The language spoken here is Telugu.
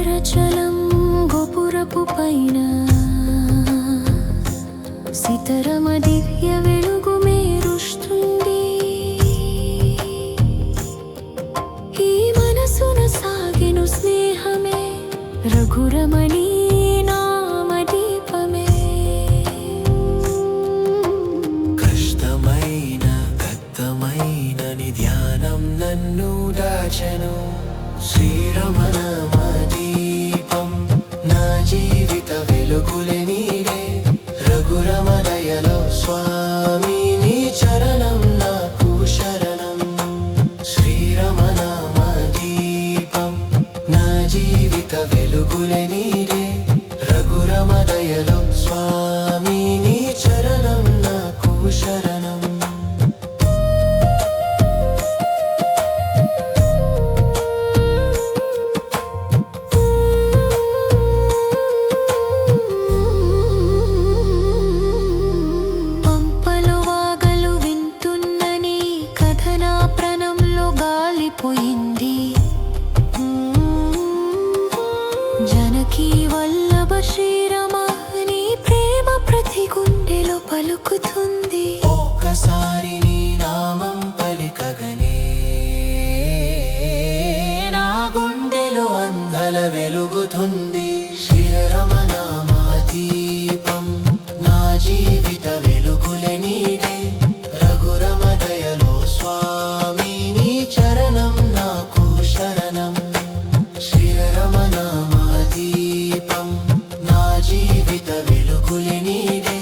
రచనం గోపురపు పైన సీతరమ దివ్య వెలుగు మేరుస్తుంది. ఈ మనసున సాగిను స్నేహమే రఘురమణి ధ్యానం నన్ను దాచను. వెలుగులే నీవే రఘురమదయలో స్వామి నీ చరణం నాకు శరణం. శ్రీరమణ దీపం నా జీవిత వెలుగులే నీరే. రఘురమదయలో జనకీ వల్లభ శ్రీరమ నీ ప్రేమ ప్రతి గుండెలో పలుకుతుంది ఒక్కసారి నీ నామం పలికగనే నా గుండెలో అందల వెలుగుతుంది జీవిత వెలుగులే నీడే